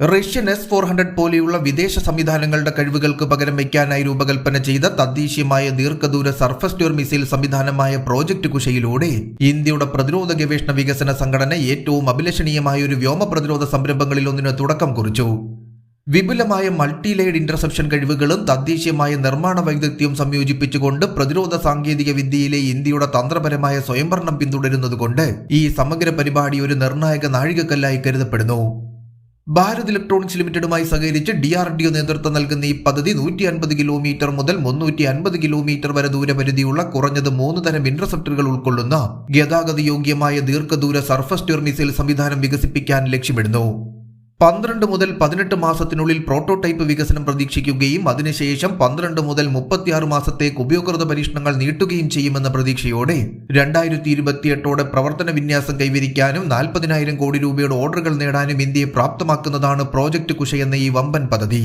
Russian S four hundred പോലെയുള്ള വിദേശ സംവിധാനങ്ങളുടെ കഴിവുകൾക്ക് പകരം വയ്ക്കാനായി രൂപകൽപ്പന ചെയ്ത തദ്ദേശീയമായ ദീർഘദൂര സർഫസ് ടൂർ മിസൈൽ സംവിധാനമായ പ്രോജക്ട് കുശയിലൂടെ ഇന്ത്യയുടെ പ്രതിരോധ ഗവേഷണ വികസന സംഘടന ഏറ്റവും അഭിലഷണീയമായ ഒരു വ്യോമ പ്രതിരോധ സംരംഭങ്ങളിൽ ഒന്നിന് തുടക്കം കുറിച്ചു. വിപുലമായ മൾട്ടി ലെയർഡ് ഇന്റർസെപ്ഷൻ കഴിവുകളും തദ്ദേശീയമായ നിർമ്മാണ വൈദഗ്ധ്യവും സംയോജിപ്പിച്ചുകൊണ്ട് പ്രതിരോധ സാങ്കേതിക വിദ്യയിലെ ഇന്ത്യയുടെ തന്ത്രപരമായ സ്വയംഭരണം പിന്തുടരുന്നതുകൊണ്ട് ഈ സമഗ്ര പരിപാടി ഒരു നിർണായക നാഴികക്കല്ലായി കരുതപ്പെടുന്നു. ഭാരത് ഇലക്ട്രോണിക്സ് ലിമിറ്റഡുമായി സഹകരിച്ച് ഡി ആർ ഡി ഒ നേതൃത്വം നൽകുന്ന ഈ പദ്ധതി നൂറ്റി അൻപത് കിലോമീറ്റർ മുതൽ മുന്നൂറ്റി അൻപത് കിലോമീറ്റർ വരെ ദൂരപരിധിയുള്ള കുറഞ്ഞത് മൂന്ന് തരം ഇന്റർസെപ്റ്ററുകൾ ഉൾക്കൊള്ളുന്ന ഗതാഗത യോഗ്യമായ ദീർഘദൂര സർഫസ് ടൂർ മിസൈൽ സംവിധാനം വികസിപ്പിക്കാൻ ലക്ഷ്യമിടുന്നു. പന്ത്രണ്ട് മുതൽ പതിനെട്ട് മാസത്തിനുള്ളിൽ പ്രോട്ടോടൈപ്പ് വികസനം പ്രതീക്ഷിക്കുകയും അതിനുശേഷം പന്ത്രണ്ട് മുതൽ മുപ്പത്തിയാറ് മാസത്തേക്ക് ഉപയോഗൃത പരീക്ഷണങ്ങൾ നീട്ടുകയും ചെയ്യുമെന്ന പ്രതീക്ഷയോടെ രണ്ടായിരത്തി ഇരുപത്തിയെട്ടോടെ പ്രവർത്തന വിന്യാസം കൈവരിക്കാനും നാൽപ്പതിനായിരം കോടി രൂപയുടെ ഓർഡറുകൾ നേടാനും ഇന്ത്യയെ പ്രാപ്തമാക്കുന്നതാണ് പ്രോജക്ട് കുശ എന്ന ഈ വമ്പൻ പദ്ധതി.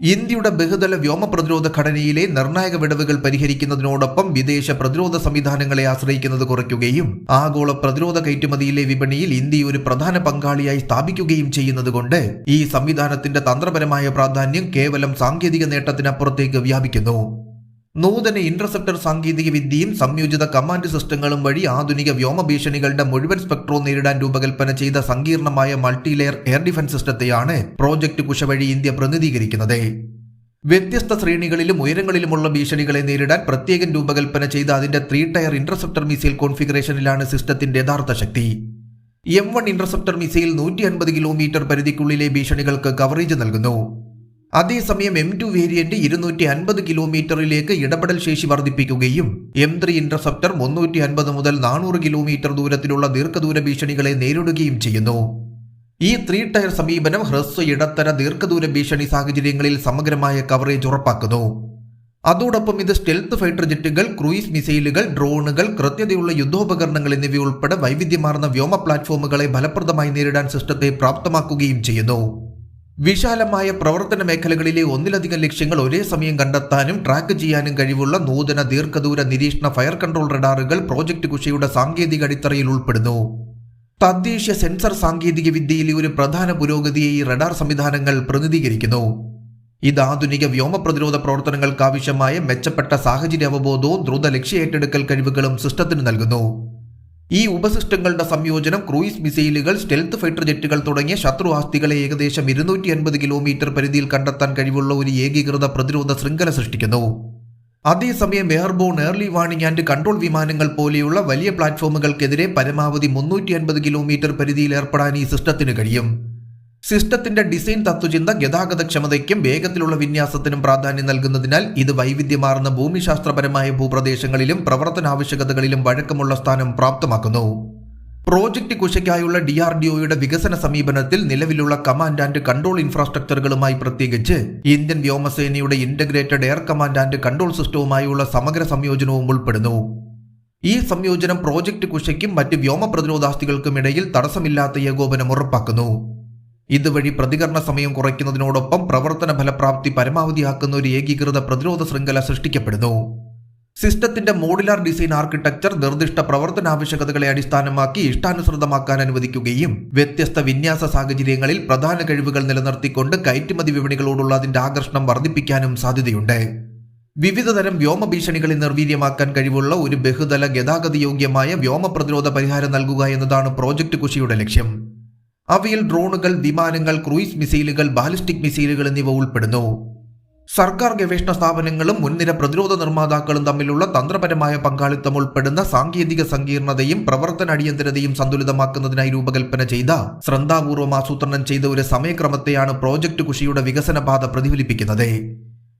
ഇന്ത്യയുടെ ബഹുതല വ്യോമ പ്രതിരോധ ഘടനയിലെ നിർണായക വിടവുകൾ പരിഹരിക്കുന്നതിനോടൊപ്പം വിദേശ പ്രതിരോധ സംവിധാനങ്ങളെ ആശ്രയിക്കുന്നത് കുറയ്ക്കുകയും ആഗോള പ്രതിരോധ കയറ്റുമതിയിലെ വിപണിയിൽ ഇന്ത്യ ഒരു പ്രധാന പങ്കാളിയായി സ്ഥാപിക്കുകയും ചെയ്യുന്നതുകൊണ്ട് ഈ സംവിധാനത്തിന്റെ തന്ത്രപരമായ പ്രാധാന്യം കേവലം സാങ്കേതിക നേട്ടത്തിനപ്പുറത്തേക്ക് വ്യാപിക്കുന്നു. നൂതന ഇന്റർസെപ്റ്റർ സാങ്കേതിക വിദ്യയും സംയോജിത കമാൻഡ് സിസ്റ്റങ്ങളും വഴി ആധുനിക വ്യോമ ഭീഷണികളുടെ മുഴുവൻ സ്പെക്ട്രോ നേരിടാൻ രൂപകൽപ്പന ചെയ്ത സങ്കീർണമായ മൾട്ടി ലെയർ എയർ ഡിഫൻസ് സിസ്റ്റത്തെയാണ് പ്രോജക്ട് കുശ വഴി ഇന്ത്യ പ്രതിനിധീകരിക്കുന്നത്. വ്യത്യസ്ത ശ്രേണികളിലും ഉയരങ്ങളിലുമുള്ള ഭീഷണികളെ നേരിടാൻ പ്രത്യേകം രൂപകൽപ്പന ചെയ്ത അതിന്റെ ത്രീ ടയർ ഇന്റർസെപ്റ്റർ മിസൈൽ കോൺഫിഗറേഷനിലാണ് സിസ്റ്റത്തിന്റെ യഥാർത്ഥ ശക്തി. എം വൺ ഇന്റർസെപ്റ്റർ മിസൈൽ നൂറ്റി അൻപത് കിലോമീറ്റർ പരിധിക്കുള്ളിലെ ഭീഷണികൾക്ക് കവറേജ് നൽകുന്നു. അതേസമയം എം ടു വേരിയന്റ് ഇരുന്നൂറ്റി അൻപത് കിലോമീറ്ററിലേക്ക് ഇടപെടൽ ശേഷി വർദ്ധിപ്പിക്കുകയും എം ത്രീ ഇന്റർസെപ്റ്റർ മുന്നൂറ്റി അൻപത് മുതൽ നാനൂറ് കിലോമീറ്റർ ദൂരത്തിലുള്ള ദീർഘദൂര ഭീഷണികളെ നേരിടുകയും ചെയ്യുന്നു. ഈ ത്രീ ടയർ സമീപനം ഹ്രസ്വ ഇടത്തര ദീർഘദൂര ഭീഷണി സാഹചര്യങ്ങളിൽ സമഗ്രമായ കവറേജ് ഉറപ്പാക്കുന്നു. അതോടൊപ്പം ഇത് സ്റ്റെൽത്ത് ഫൈറ്റർ ജെറ്റുകൾ ക്രൂയിസ് മിസൈലുകൾ ഡ്രോണുകൾ കൃത്യതയുള്ള യുദ്ധോപകരണങ്ങൾ എന്നിവയുൾപ്പെടെ വൈവിധ്യമാർന്ന വ്യോമ പ്ലാറ്റ്ഫോമുകളെ ഫലപ്രദമായി നേരിടാൻ സിസ്റ്റത്തെ പ്രാപ്തമാക്കുകയും ചെയ്യുന്നു. വിശാലമായ പ്രവർത്തന മേഖലകളിലെ ഒന്നിലധികം ലക്ഷ്യങ്ങൾ ഒരേ സമയം കണ്ടെത്താനും ട്രാക്ക് ചെയ്യാനും കഴിവുള്ള നൂതന ദീർഘദൂര നിരീക്ഷണ ഫയർ കൺട്രോൾ റഡാറുകൾ പ്രോജക്ട് കുശിയുടെ സാങ്കേതിക അടിത്തറയിൽ ഉൾപ്പെടുന്നു. തദ്ദേശീയ സെൻസർ സാങ്കേതിക വിദ്യയിലെ ഒരു പ്രധാന പുരോഗതിയെ ഈ റഡാർ സംവിധാനങ്ങൾ പ്രതിനിധീകരിക്കുന്നു. ഇത് ആധുനിക വ്യോമ പ്രതിരോധ പ്രവർത്തനങ്ങൾക്കാവശ്യമായ മെച്ചപ്പെട്ട സാഹചര്യ അവബോധവും ദ്രുത ലക്ഷ്യ ഏറ്റെടുക്കൽ കഴിവുകളും സിസ്റ്റത്തിന് നൽകുന്നു. ഈ ഉപസിസ്റ്റങ്ങളുടെ സംയോജനം ക്രൂയിസ് മിസൈലുകൾ സ്റ്റെൽത്ത് ഫൈറ്റർ ജെറ്റുകൾ തുടങ്ങിയ ശത്രു ആസ്തികളെ ഏകദേശം ഇരുന്നൂറ്റി അൻപത് കിലോമീറ്റർ പരിധിയിൽ കണ്ടെത്താൻ കഴിവുള്ള ഒരു ഏകീകൃത പ്രതിരോധ ശൃംഖല സൃഷ്ടിക്കുന്നു. അതേസമയം airborne early warning and control വിമാനങ്ങൾ പോലെയുള്ള വലിയ പ്ലാറ്റ്ഫോമുകൾക്കെതിരെ പരമാവധി മുന്നൂറ്റി അൻപത് കിലോമീറ്റർ പരിധിയിൽ ഏർപ്പെടാൻ ഈ സിസ്റ്റത്തിന് കഴിയും. സിസ്റ്റത്തിന്റെ ഡിസൈൻ തത്വചിന്ത ഗതാഗതക്ഷമതയ്ക്കും വേഗത്തിലുള്ള വിന്യാസത്തിനും പ്രാധാന്യം നൽകുന്നതിനാൽ ഇത് വൈവിധ്യമാർന്ന ഭൂമിശാസ്ത്രപരമായ ഭൂപ്രദേശങ്ങളിലും പ്രവർത്തന ആവശ്യകതകളിലും വഴക്കമുള്ള സ്ഥാനം പ്രാപ്തമാക്കുന്നു. പ്രോജക്റ്റ് കുശയ്ക്കായുള്ള ഡി ആർ ഡി ഒയുടെ വികസന സമീപനത്തിൽ നിലവിലുള്ള കമാൻഡ് ആൻഡ് കൺട്രോൾ ഇൻഫ്രാസ്ട്രക്ചറുകളുമായി പ്രത്യേകിച്ച് ഇന്ത്യൻ വ്യോമസേനയുടെ integrated air command and control സിസ്റ്റവുമായുള്ള സമഗ്ര സംയോജനവും ഉൾപ്പെടുന്നു. ഈ സംയോജനം പ്രോജക്റ്റ് കുശയ്ക്കും മറ്റ് വ്യോമ പ്രതിരോധാസ്തികൾക്കും ഇടയിൽ തടസ്സമില്ലാത്ത ഏകോപനം ഉറപ്പാക്കുന്നു. ഇതുവഴി പ്രതികരണ സമയം കുറയ്ക്കുന്നതിനോടൊപ്പം പ്രവർത്തന ഫലപ്രാപ്തി പരമാവധിയാക്കുന്ന ഒരു ഏകീകൃത പ്രതിരോധ ശൃംഖല സൃഷ്ടിക്കപ്പെടുന്നു. സിസ്റ്റത്തിന്റെ മോഡുലാർ ഡിസൈൻ ആർക്കിടെക്ചർ നിർദ്ദിഷ്ട പ്രവർത്തന ആവശ്യകതകളെ അടിസ്ഥാനമാക്കി ഇഷ്ടാനുസൃതമാക്കാൻ അനുവദിക്കുകയും വ്യത്യസ്ത വിന്യാസ സാഹചര്യങ്ങളിൽ പ്രധാന കഴിവുകൾ നിലനിർത്തിക്കൊണ്ട് കയറ്റുമതി വിപണികളോടുള്ള അതിന്റെ ആകർഷണം വർദ്ധിപ്പിക്കാനും സാധ്യതയുണ്ട്. വിവിധതരം വ്യോമ ഭീഷണികളെ നിർവീര്യമാക്കാൻ കഴിവുള്ള ഒരു ബഹുതല ഗതാഗതയോഗ്യമായ വ്യോമ പ്രതിരോധ പരിഹാരം നൽകുക എന്നതാണ് പ്രോജക്ട് കുശിയുടെ ലക്ഷ്യം. അവയിൽ ഡ്രോണുകൾ വിമാനങ്ങൾ ക്രൂയിസ് മിസൈലുകൾ ബാലിസ്റ്റിക് മിസൈലുകൾ എന്നിവ ഉൾപ്പെടുന്നു. സർക്കാർ ഗവേഷണ സ്ഥാപനങ്ങളും മുൻനിര പ്രതിരോധ നിർമ്മാതാക്കളും തമ്മിലുള്ള തന്ത്രപരമായ പങ്കാളിത്തം ഉൾപ്പെടുന്ന സാങ്കേതിക സങ്കീർണതയും പ്രവർത്തന അടിയന്തരതയും സന്തുലിതമാക്കുന്നതിനായി രൂപകൽപ്പന ചെയ്ത ശ്രദ്ധാപൂർവം ആസൂത്രണം ചെയ്ത ഒരു സമയക്രമത്തെയാണ് പ്രോജക്ട് കുഷിയുടെ വികസന പാത പ്രതിഫലിപ്പിക്കുന്നത്.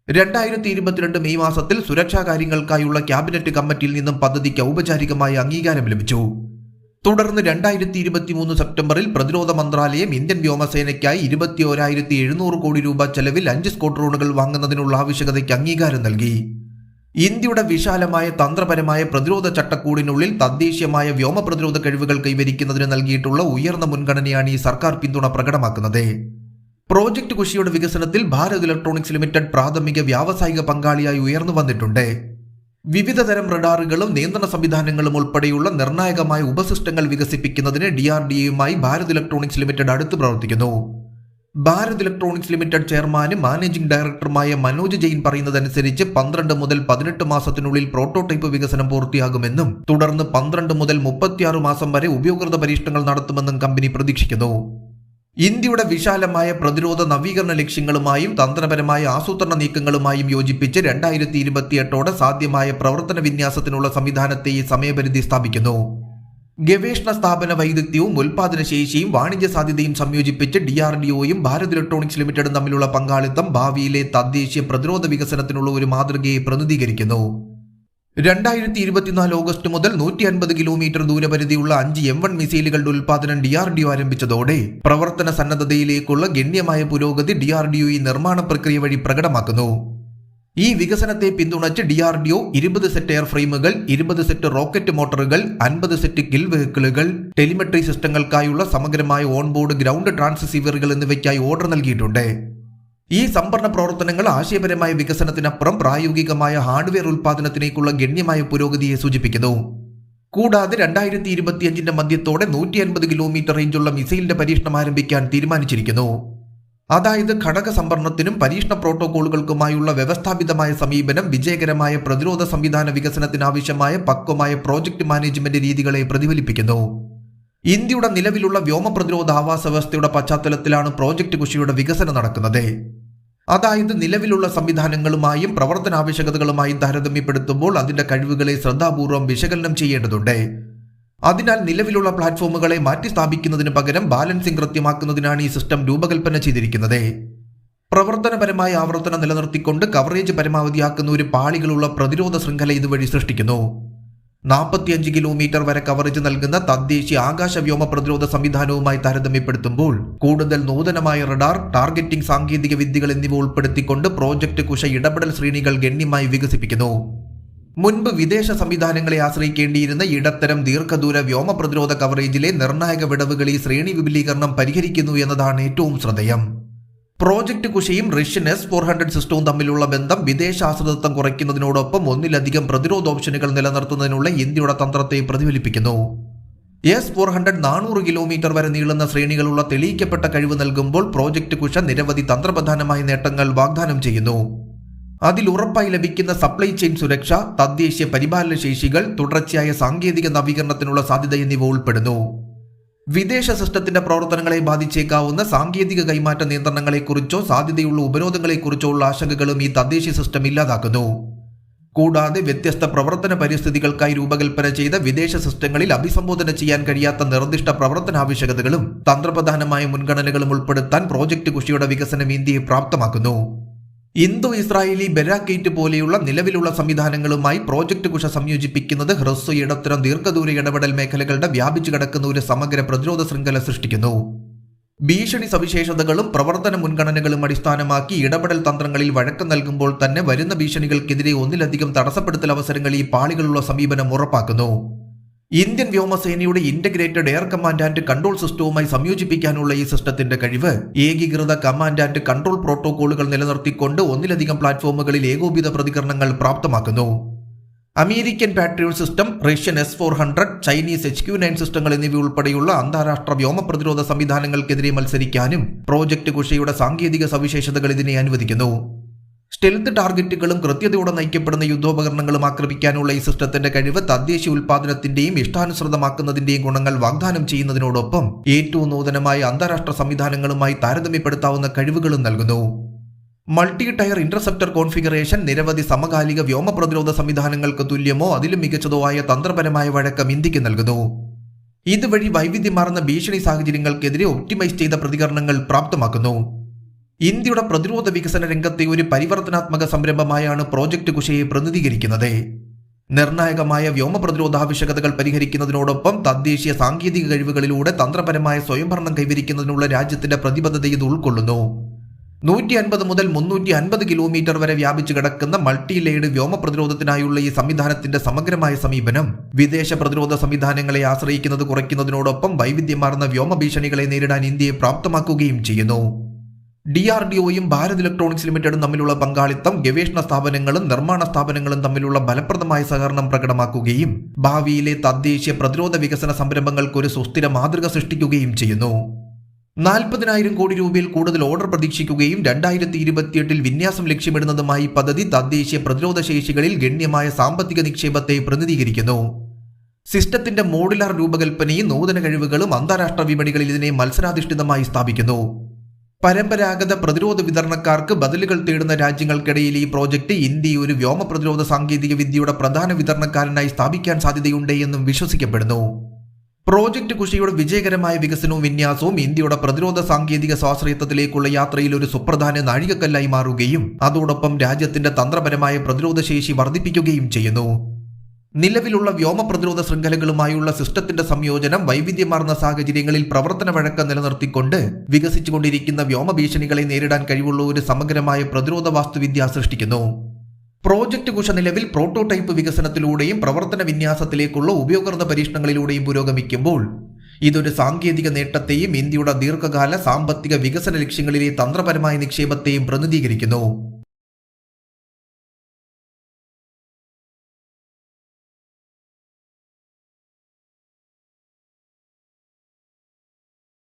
രണ്ടായിരത്തി ഇരുപത്തിരണ്ട് മെയ് മാസത്തിൽ സുരക്ഷാ കാര്യങ്ങൾക്കായുള്ള ക്യാബിനറ്റ് കമ്മിറ്റിയിൽ നിന്നും പദ്ധതിക്ക് ഔപചാരികമായ അംഗീകാരം ലഭിച്ചു. തുടർന്ന് രണ്ടായിരത്തി ഇരുപത്തി മൂന്ന് സെപ്റ്റംബറിൽ പ്രതിരോധ മന്ത്രാലയം ഇന്ത്യൻ വ്യോമസേനയ്ക്കായി ഇരുപത്തി ഓരായിരത്തി എഴുന്നൂറ് കോടി രൂപ ചെലവിൽ അഞ്ച് സ്ക്വാഡ്രോണുകൾ വാങ്ങുന്നതിനുള്ള ആവശ്യകതയ്ക്ക് അംഗീകാരം നൽകി. ഇന്ത്യയുടെ വിശാലമായ തന്ത്രപരമായ പ്രതിരോധ ചട്ടക്കൂടിനുള്ളിൽ തദ്ദേശീയമായ വ്യോമ പ്രതിരോധ കഴിവുകൾ കൈവരിക്കുന്നതിന് നൽകിയിട്ടുള്ള ഉയർന്ന മുൻഗണനയാണ് ഈ സർക്കാർ പിന്തുണ പ്രകടമാക്കുന്നത്. പ്രോജക്ട് കുഷിയുടെ വികസനത്തിൽ ഭാരത് ഇലക്ട്രോണിക്സ് ലിമിറ്റഡ് പ്രാഥമിക വ്യാവസായിക പങ്കാളിയായി ഉയർന്നു വന്നിട്ടുണ്ട്. വിവിധ തരം റഡാറുകളും നിയന്ത്രണ സംവിധാനങ്ങളും ഉൾപ്പെടെയുള്ള നിർണായകമായ ഉപസിസ്റ്റങ്ങൾ വികസിപ്പിക്കുന്നതിന് ഡി ആർ ഡി എയുമായി ഭാരത് ഇലക്ട്രോണിക്സ് ലിമിറ്റഡ് അടുത്ത് പ്രവർത്തിക്കുന്നു. ഭാരത് ഇലക്ട്രോണിക്സ് ലിമിറ്റഡ് ചെയർമാനും മാനേജിംഗ് ഡയറക്ടറുമായ മനോജ് ജെയിൻ പറയുന്നതനുസരിച്ച് പന്ത്രണ്ട് മുതൽ പതിനെട്ട് മാസത്തിനുള്ളിൽ പ്രോട്ടോടൈപ്പ് വികസനം പൂർത്തിയാകുമെന്നും തുടർന്ന് പന്ത്രണ്ട് മുതൽ മുപ്പത്തിയാറ് മാസം വരെ ഉപയോഗൃത പരീക്ഷണങ്ങൾ നടത്തുമെന്നും കമ്പനി പ്രതീക്ഷിക്കുന്നു. ഇന്ത്യയുടെ വിശാലമായ പ്രതിരോധ നവീകരണ ലക്ഷ്യങ്ങളുമായും തന്ത്രപരമായ ആസൂത്രണ നീക്കങ്ങളുമായും യോജിപ്പിച്ച് രണ്ടായിരത്തി ഇരുപത്തിയെട്ടോടെ സാധ്യമായ പ്രവർത്തന വിന്യാസത്തിനുള്ള സംവിധാനത്തെ ഈ സമയപരിധി സ്ഥാപിക്കുന്നു. ഗവേഷണ സ്ഥാപന വൈദഗ്ധ്യവും ഉൽപാദന ശേഷിയും വാണിജ്യ സാധ്യതയും സംയോജിപ്പിച്ച് ഡി ആർ ഭാരത് ഇലക്ട്രോണിക്സ് ലിമിറ്റഡും തമ്മിലുള്ള പങ്കാളിത്തം ഭാവിയിലെ തദ്ദേശീയ പ്രതിരോധ വികസനത്തിനുള്ള ഒരു മാതൃകയെ പ്രതിനിധീകരിക്കുന്നു. രണ്ടായിരത്തി ഇരുപത്തിനാല് ഓഗസ്റ്റ് മുതൽ നൂറ്റി അൻപത് കിലോമീറ്റർ ദൂരപരിധിയുള്ള അഞ്ച് എം വൺ മിസൈലുകളുടെ ഉൽപാദനം ഡി ആർ ഡി ഒ ആരംഭിച്ചതോടെ പ്രവർത്തന സന്നദ്ധതയിലേക്കുള്ള ഗണ്യമായ പുരോഗതി ഡി ആർ ഡി ഒ ഈ നിർമ്മാണ പ്രക്രിയ വഴി പ്രകടമാക്കുന്നു. ഈ വികസനത്തെ പിന്തുണച്ച് ഡി ആർ ഡി ഒ ഇരുപത് സെറ്റ് എയർ ഫ്രെയിമുകൾ ഇരുപത് സെറ്റ് റോക്കറ്റ് മോട്ടോറുകൾ അൻപത് സെറ്റ് കിൽ വെഹിക്കിളുകൾ ടെലിമെട്രി സിസ്റ്റങ്ങൾക്കായുള്ള സമഗ്രമായ ഓൺബോർഡ് ഗ്രൗണ്ട് ട്രാൻസ്സീവറുകൾ എന്നിവയ്ക്കായി ഓർഡർ നൽകിയിട്ടുണ്ട്. ഈ സംഭരണ പ്രവർത്തനങ്ങൾ ആശയപരമായ വികസനത്തിനപ്പുറം പ്രായോഗികമായ ഹാർഡ്വെയർ ഉൽപ്പാദനത്തിലേക്കുള്ള ഗണ്യമായ പുരോഗതിയെ സൂചിപ്പിക്കുന്നു. കൂടാതെ രണ്ടായിരത്തി ഇരുപത്തിയഞ്ചിന്റെ മധ്യത്തോടെ നൂറ്റി അൻപത് കിലോമീറ്റർ റേഞ്ചുള്ള മിസൈലിന്റെ പരീക്ഷണം ആരംഭിക്കാൻ തീരുമാനിച്ചിരിക്കുന്നു. അതായത് ഘടക സംഭരണത്തിനും പരീക്ഷണ പ്രോട്ടോകോളുകൾക്കുമായുള്ള വ്യവസ്ഥാപിതമായ സമീപനം വിജയകരമായ പ്രതിരോധ സംവിധാന വികസനത്തിനാവശ്യമായ പക്വമായ പ്രോജക്ട് മാനേജ്മെന്റ് രീതികളെ പ്രതിഫലിപ്പിക്കുന്നു. ഇന്ത്യയുടെ നിലവിലുള്ള വ്യോമ പ്രതിരോധ ആവാസ വ്യവസ്ഥയുടെ പശ്ചാത്തലത്തിലാണ് പ്രോജക്ട് കുഷിയുടെ വികസനം നടക്കുന്നത്. അതായത് നിലവിലുള്ള സംവിധാനങ്ങളുമായും പ്രവർത്തനാവശ്യകതകളുമായും താരതമ്യപ്പെടുത്തുമ്പോൾ അതിന്റെ കഴിവുകളെ ശ്രദ്ധാപൂർവം വിശകലനം ചെയ്യേണ്ടതുണ്ട്. അതിനാൽ നിലവിലുള്ള പ്ലാറ്റ്ഫോമുകളെ മാറ്റി സ്ഥാപിക്കുന്നതിന് പകരം ബാലൻസിംഗ് കൃത്യമാക്കുന്നതിനാണ് ഈ സിസ്റ്റം രൂപകൽപ്പന ചെയ്തിരിക്കുന്നത്. പ്രവർത്തനപരമായ ആവർത്തനം നിലനിർത്തിക്കൊണ്ട് കവറേജ് പരമാവധിയാക്കുന്ന ഒരു പാളികളുള്ള പ്രതിരോധ ശൃംഖല ഇതുവഴി സൃഷ്ടിക്കുന്നു. നാൽപ്പത്തിയഞ്ച് കിലോമീറ്റർ വരെ കവറേജ് നൽകുന്ന തദ്ദേശീയ ആകാശ വ്യോമ പ്രതിരോധ സംവിധാനവുമായി താരതമ്യപ്പെടുത്തുമ്പോൾ കൂടുതൽ നൂതനമായ റഡാർ ടാർഗറ്റിംഗ് സാങ്കേതിക വിദ്യകൾ എന്നിവ ഉൾപ്പെടുത്തിക്കൊണ്ട് പ്രോജക്ട് കുശ ഇടപെടൽ ശ്രേണികൾ ഗണ്യമായി വികസിപ്പിക്കുന്നു. മുൻപ് വിദേശ സംവിധാനങ്ങളെ ആശ്രയിക്കേണ്ടിയിരുന്ന ഇടത്തരം ദീർഘദൂര വ്യോമ പ്രതിരോധ കവറേജിലെ നിർണായക വിടവുകൾ ഈ ശ്രേണി വിപുലീകരണം പരിഹരിക്കുന്നു എന്നതാണ് ഏറ്റവും ശ്രദ്ധേയം. പ്രോജക്ട് കുശയും റഷ്യൻ എസ് ഫോർ ഹൺഡ്രഡ് സിസ്റ്റവും തമ്മിലുള്ള ബന്ധം വിദേശാശ്രിതത്വം കുറയ്ക്കുന്നതിനോടൊപ്പം ഒന്നിലധികം പ്രതിരോധ ഓപ്ഷനുകൾ നിലനിർത്തുന്നതിനുള്ള ഇന്ത്യയുടെ തന്ത്രത്തെ പ്രതിഫലിപ്പിക്കുന്നു. എസ് ഫോർ ഹൺഡ്രഡ് നാനൂറ് കിലോമീറ്റർ വരെ നീളുന്ന ശ്രേണികളുള്ള തെളിയിക്കപ്പെട്ട കഴിവ് നൽകുമ്പോൾ പ്രോജക്ട് കുശ നിരവധി തന്ത്രപ്രധാനമായ നേട്ടങ്ങൾ വാഗ്ദാനം ചെയ്യുന്നു. അതിൽ ഉറപ്പായി ലഭിക്കുന്ന സപ്ലൈ ചെയിൻ സുരക്ഷ തദ്ദേശീയ പരിപാലന ശേഷികൾ തുടർച്ചയായ സാങ്കേതിക നവീകരണത്തിനുള്ള സാധ്യത എന്നിവ ഉൾപ്പെടുന്നു. വിദേശ സിസ്റ്റത്തിന്റെ പ്രവർത്തനങ്ങളെ ബാധിച്ചേക്കാവുന്ന സാങ്കേതിക കൈമാറ്റ നിയന്ത്രണങ്ങളെക്കുറിച്ചോ സാധ്യതയുള്ള ഉപരോധങ്ങളെക്കുറിച്ചോ ഉള്ള ആശങ്കകളും ഈ തദ്ദേശീയ സിസ്റ്റം ഇല്ലാതാക്കുന്നു. കൂടാതെ വ്യത്യസ്ത പ്രവർത്തന പരിസ്ഥിതികൾക്കായി രൂപകൽപ്പന ചെയ്ത വിദേശ സിസ്റ്റങ്ങളിൽ അഭിസംബോധന ചെയ്യാൻ കഴിയാത്ത നിർദ്ദിഷ്ട പ്രവർത്തന ആവശ്യകതകളും തന്ത്രപ്രധാനമായ മുൻഗണനകളും ഉൾപ്പെടുത്താൻ പ്രോജക്ട് കുഷിയുടെ വികസനം ഇന്ത്യയെ പ്രാപ്തമാക്കുന്നു. ഇന്തോ ഇസ്രായേലി ബെരാക്കേറ്റ് പോലെയുള്ള നിലവിലുള്ള സംവിധാനങ്ങളുമായി പ്രോജക്ട് കുഷ സംയോജിപ്പിക്കുന്നത് ഹ്രസ്വ ഇടത്തരം ദീർഘദൂര ഇടപെടൽ മേഖലകളുടെ വ്യാപിച്ചു കിടക്കുന്ന ഒരു സമഗ്ര പ്രതിരോധ ശൃംഖല സൃഷ്ടിക്കുന്നു. ഭീഷണി സവിശേഷതകളും പ്രവർത്തന മുൻഗണനകളും അടിസ്ഥാനമാക്കി ഇടപെടൽ തന്ത്രങ്ങളിൽ വഴക്കം നൽകുമ്പോൾ തന്നെ വരുന്ന ഭീഷണികൾക്കെതിരെ ഒന്നിലധികം തടസ്സപ്പെടുത്തൽ അവസരങ്ങൾ ഈ പാളികളുള്ള സമീപനം ഉറപ്പാക്കുന്നു. ഇന്ത്യൻ വ്യോമസേനയുടെ integrated air command and control സിസ്റ്റവുമായി സംയോജിപ്പിക്കാനുള്ള ഈ സിസ്റ്റത്തിന്റെ കഴിവ് ഏകീകൃത കമാൻഡ് ആൻഡ് കൺട്രോൾ പ്രോട്ടോകോളുകൾ നിലനിർത്തിക്കൊണ്ട് ഒന്നിലധികം പ്ലാറ്റ്ഫോമുകളിൽ ഏകോപിത പ്രതികരണങ്ങൾ പ്രാപ്തമാക്കുന്നു. American Patriot system Russian S four hundred Chinese H Q nine സിസ്റ്റങ്ങൾ എന്നിവ ഉൾപ്പെടെയുള്ള അന്താരാഷ്ട്ര വ്യോമ പ്രതിരോധ സംവിധാനങ്ങൾക്കെതിരെ മത്സരിക്കാനും പ്രോജക്ട് കുഷയുടെ സാങ്കേതിക സവിശേഷതകൾ ഇതിനെ അനുവദിക്കുന്നു. സ്റ്റെൽത്ത് ടാർഗറ്റുകളും കൃത്യതയോടെ നയിക്കപ്പെടുന്ന യുദ്ധോപകരണങ്ങളും ആക്രമിക്കാനുള്ള ഈ സിസ്റ്റത്തിന്റെ കഴിവ് തദ്ദേശീയ ഉൽപാദനത്തിന്റെയും ഇഷ്ടാനുസൃതമാക്കുന്നതിന്റെയും ഗുണങ്ങൾ വാഗ്ദാനം ചെയ്യുന്നതിനോടൊപ്പം ഏറ്റവും നൂതനമായ അന്താരാഷ്ട്ര സംവിധാനങ്ങളുമായി താരതമ്യപ്പെടുത്താവുന്ന കഴിവുകളും നൽകുന്നു. മൾട്ടി ടയർ ഇന്റർസെപ്റ്റർ കോൺഫിഗറേഷൻ നിരവധി സമകാലിക വ്യോമ പ്രതിരോധ സംവിധാനങ്ങൾക്ക് തുല്യമോ അതിലും മികച്ചതോ ആയ തന്ത്രപരമായ വഴക്കം ഇന്ത്യയ്ക്ക് നൽകുന്നു. ഇതുവഴി വൈവിധ്യമാർന്ന ഭീഷണി സാഹചര്യങ്ങൾക്കെതിരെ ഒപ്റ്റിമൈസ് ചെയ്ത പ്രതികരണങ്ങൾ പ്രാപ്തമാക്കുന്നു. ഇന്ത്യയുടെ പ്രതിരോധ വികസന രംഗത്തെ ഒരു പരിവർത്തനാത്മക സംരംഭമായാണ് പ്രോജക്ട് കുശയെ പ്രതിനിധീകരിക്കുന്നത്. നിർണായകമായ വ്യോമ പ്രതിരോധ ആവശ്യകതകൾ പരിഹരിക്കുന്നതിനോടൊപ്പം തദ്ദേശീയ സാങ്കേതിക കഴിവുകളിലൂടെ തന്ത്രപരമായ സ്വയംഭരണം കൈവരിക്കുന്നതിനുള്ള രാജ്യത്തിന്റെ പ്രതിബദ്ധത ഇത് ഉൾക്കൊള്ളുന്നു. നൂറ്റി അൻപത് മുതൽ മുന്നൂറ്റി അൻപത് കിലോമീറ്റർ വരെ വ്യാപിച്ചു കിടക്കുന്ന മൾട്ടി ലെയ്ഡ് വ്യോമ പ്രതിരോധത്തിനായുള്ള ഈ സംവിധാനത്തിന്റെ സമഗ്രമായ സമീപനം വിദേശ പ്രതിരോധ സംവിധാനങ്ങളെ ആശ്രയിക്കുന്നത് കുറയ്ക്കുന്നതിനോടൊപ്പം വൈവിധ്യമാർന്ന വ്യോമ ഭീഷണികളെ നേരിടാൻ ഇന്ത്യയെ പ്രാപ്തമാക്കുകയും ചെയ്യുന്നു. ഡി ആർ ഡി ഒയും ഭാരത് ഇലക്ട്രോണിക്സ് ലിമിറ്റഡും തമ്മിലുള്ള പങ്കാളിത്തം ഗവേഷണ സ്ഥാപനങ്ങളും നിർമ്മാണ സ്ഥാപനങ്ങളും തമ്മിലുള്ള ഫലപ്രദമായ സഹകരണം പ്രകടമാക്കുകയും ഭാവിയിലെ തദ്ദേശീയ പ്രതിരോധ വികസന സംരംഭങ്ങൾക്ക് ഒരു സുസ്ഥിര മാതൃക സൃഷ്ടിക്കുകയും ചെയ്യുന്നു. നാൽപ്പതിനായിരം കോടി രൂപയിൽ കൂടുതൽ ഓർഡർ പ്രതീക്ഷിക്കുകയും രണ്ടായിരത്തി ഇരുപത്തിയെട്ടിൽ വിന്യാസം ലക്ഷ്യമിടുന്നതുമായി പദ്ധതി തദ്ദേശീയ പ്രതിരോധ ശേഷികളിൽ ഗണ്യമായ സാമ്പത്തിക നിക്ഷേപത്തെ പ്രതിനിധീകരിക്കുന്നു. സിസ്റ്റത്തിന്റെ മോഡുലാർ രൂപകൽപ്പനയും നൂതന കഴിവുകളും അന്താരാഷ്ട്ര വിപണികളിൽ ഇതിനെ മത്സരാധിഷ്ഠിതമായി സ്ഥാപിക്കുന്നു. പരമ്പരാഗത പ്രതിരോധ വിതരണക്കാർക്ക് ബദലുകൾ തേടുന്ന രാജ്യങ്ങൾക്കിടയിൽ ഈ പ്രോജക്റ്റ് ഇന്ത്യയെ ഒരു വ്യോമ പ്രതിരോധ സാങ്കേതിക വിദ്യയുടെ പ്രധാന വിതരണക്കാരനായി സ്ഥാപിക്കാൻ സാധ്യതയുണ്ട് എന്നും വിശ്വസിക്കപ്പെടുന്നു. പ്രോജക്റ്റ് കുഷിയുടെ വിജയകരമായ വികസനവും വിന്യാസവും ഇന്ത്യയുടെ പ്രതിരോധ സാങ്കേതിക സ്വാശ്രയത്വത്തിലേക്കുള്ള യാത്രയിൽ ഒരു സുപ്രധാന നാഴികക്കല്ലായി മാറുകയും അതോടൊപ്പം രാജ്യത്തിന്റെ തന്ത്രപരമായ പ്രതിരോധ ശേഷി വർദ്ധിപ്പിക്കുകയും ചെയ്യുന്നു. നിലവിലുള്ള വ്യോമ പ്രതിരോധ ശൃംഖലകളുമായുള്ള സിസ്റ്റത്തിന്റെ സംയോജനം വൈവിധ്യമാർന്ന സാഹചര്യങ്ങളിൽ പ്രവർത്തന വഴക്കം നിലനിർത്തിക്കൊണ്ട് വികസിച്ചുകൊണ്ടിരിക്കുന്ന വ്യോമ ഭീഷണികളെ നേരിടാൻ കഴിവുള്ള ഒരു സമഗ്രമായ പ്രതിരോധ വാസ്തുവിദ്യ സൃഷ്ടിക്കുന്നു. പ്രോജക്റ്റ് കുശ നിലവിൽ പ്രോട്ടോടൈപ്പ് വികസനത്തിലൂടെയും പ്രവർത്തന വിന്യാസത്തിലേക്കുള്ള ഉപയോഗൃത പരീക്ഷണങ്ങളിലൂടെയും പുരോഗമിക്കുമ്പോൾ ഇതൊരു സാങ്കേതിക നേട്ടത്തെയും ഇന്ത്യയുടെ ദീർഘകാല സാമ്പത്തിക വികസന ലക്ഷ്യങ്ങളിലെ തന്ത്രപരമായ നിക്ഷേപത്തെയും പ്രതിനിധീകരിക്കുന്നു.